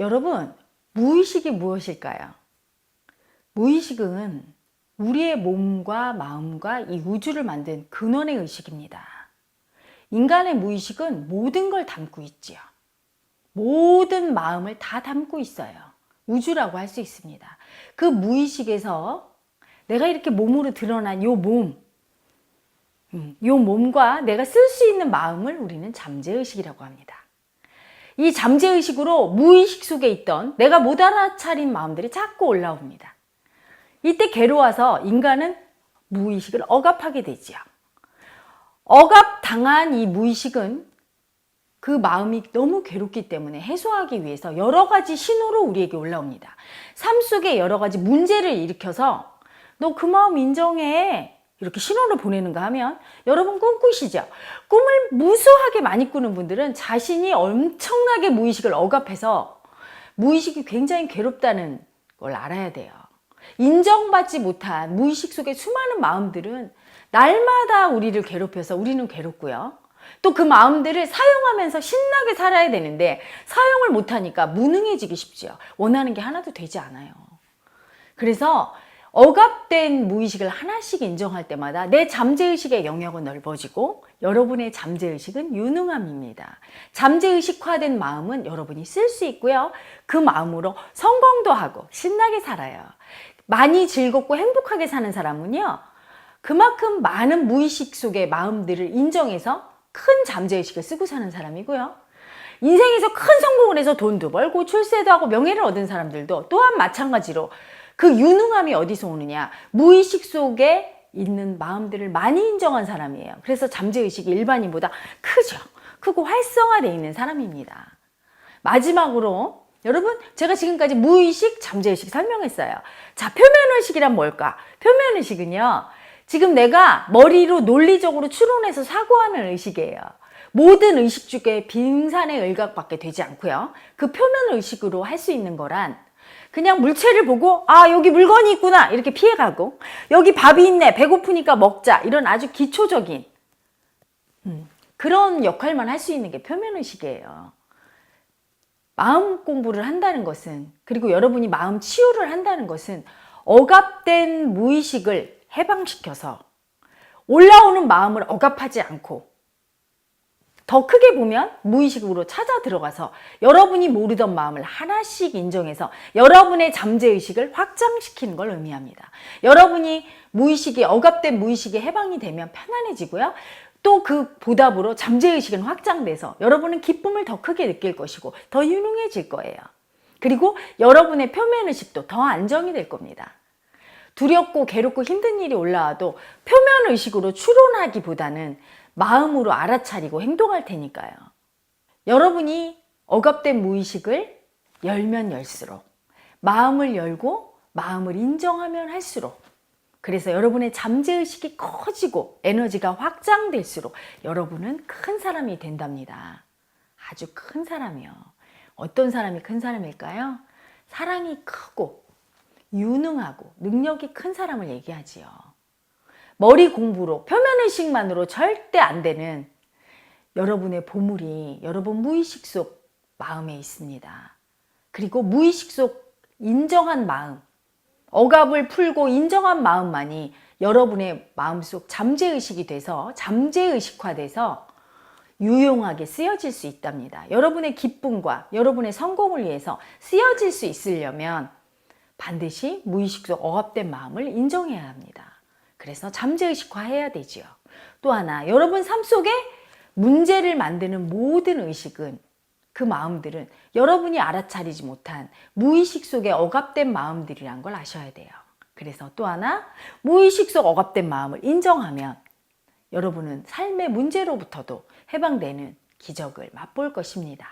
여러분, 무의식이 무엇일까요? 무의식은 우리의 몸과 마음과 이 우주를 만든 근원의 의식입니다. 인간의 무의식은 모든 걸 담고 있지요. 모든 마음을 다 담고 있어요. 우주라고 할 수 있습니다. 그 무의식에서 내가 이렇게 몸으로 드러난 요 몸, 음, 요 몸과 내가 쓸 수 있는 마음을 우리는 잠재의식이라고 합니다. 이 잠재의식으로 무의식 속에 있던 내가 못 알아차린 마음들이 자꾸 올라옵니다. 이때 괴로워서 인간은 무의식을 억압하게 되지요. 억압당한 이 무의식은 그 마음이 너무 괴롭기 때문에 해소하기 위해서 여러 가지 신호로 우리에게 올라옵니다. 삶 속에 여러 가지 문제를 일으켜서 너 그 마음 인정해. 이렇게 신호를 보내는가 하면 여러분 꿈꾸시죠? 꿈을 무수하게 많이 꾸는 분들은 자신이 엄청나게 무의식을 억압해서 무의식이 굉장히 괴롭다는 걸 알아야 돼요. 인정받지 못한 무의식 속의 수많은 마음들은 날마다 우리를 괴롭혀서 우리는 괴롭고요. 또 그 마음들을 사용하면서 신나게 살아야 되는데 사용을 못하니까 무능해지기 쉽지요. 원하는 게 하나도 되지 않아요. 그래서 억압된 무의식을 하나씩 인정할 때마다 내 잠재의식의 영역은 넓어지고 여러분의 잠재의식은 유능함입니다. 잠재의식화된 마음은 여러분이 쓸 수 있고요. 그 마음으로 성공도 하고 신나게 살아요. 많이 즐겁고 행복하게 사는 사람은요. 그만큼 많은 무의식 속의 마음들을 인정해서 큰 잠재의식을 쓰고 사는 사람이고요. 인생에서 큰 성공을 해서 돈도 벌고 출세도 하고 명예를 얻은 사람들도 또한 마찬가지로 그 유능함이 어디서 오느냐? 무의식 속에 있는 마음들을 많이 인정한 사람이에요. 그래서 잠재의식이 일반인보다 크죠. 크고 활성화되어 있는 사람입니다. 마지막으로 여러분 제가 지금까지 무의식, 잠재의식 설명했어요. 자, 표면의식이란 뭘까? 표면의식은요. 지금 내가 머리로 논리적으로 추론해서 사고하는 의식이에요. 모든 의식 중에 빙산의 의각밖에 되지 않고요. 그 표면 의식으로 할 수 있는 거란 그냥 물체를 보고 아 여기 물건이 있구나 이렇게 피해가고 여기 밥이 있네 배고프니까 먹자 이런 아주 기초적인 음, 그런 역할만 할 수 있는 게 표면 의식이에요. 마음 공부를 한다는 것은 그리고 여러분이 마음 치유를 한다는 것은 억압된 무의식을 해방시켜서 올라오는 마음을 억압하지 않고 더 크게 보면 무의식으로 찾아 들어가서 여러분이 모르던 마음을 하나씩 인정해서 여러분의 잠재의식을 확장시키는 걸 의미합니다. 여러분이 무의식이 억압된 무의식이 해방이 되면 편안해지고요. 또 그 보답으로 잠재의식은 확장돼서 여러분은 기쁨을 더 크게 느낄 것이고 더 유능해질 거예요. 그리고 여러분의 표면의식도 더 안정이 될 겁니다. 두렵고 괴롭고 힘든 일이 올라와도 표면의식으로 추론하기보다는 마음으로 알아차리고 행동할 테니까요. 여러분이 억압된 무의식을 열면 열수록 마음을 열고 마음을 인정하면 할수록 그래서 여러분의 잠재의식이 커지고 에너지가 확장될수록 여러분은 큰 사람이 된답니다. 아주 큰 사람이요. 어떤 사람이 큰 사람일까요? 사랑이 크고 유능하고 능력이 큰 사람을 얘기하지요. 머리 공부로 표면의식만으로 절대 안 되는 여러분의 보물이 여러분 무의식 속 마음에 있습니다. 그리고 무의식 속 인정한 마음, 억압을 풀고 인정한 마음만이 여러분의 마음속 잠재의식이 돼서 잠재의식화돼서 유용하게 쓰여질 수 있답니다. 여러분의 기쁨과 여러분의 성공을 위해서 쓰여질 수 있으려면 반드시 무의식 속 억압된 마음을 인정해야 합니다. 그래서 잠재의식화 해야 되지요. 또 하나, 여러분 삶 속에 문제를 만드는 모든 의식은 그 마음들은 여러분이 알아차리지 못한 무의식 속에 억압된 마음들이란 걸 아셔야 돼요. 그래서 또 하나, 무의식 속 억압된 마음을 인정하면 여러분은 삶의 문제로부터도 해방되는 기적을 맛볼 것입니다.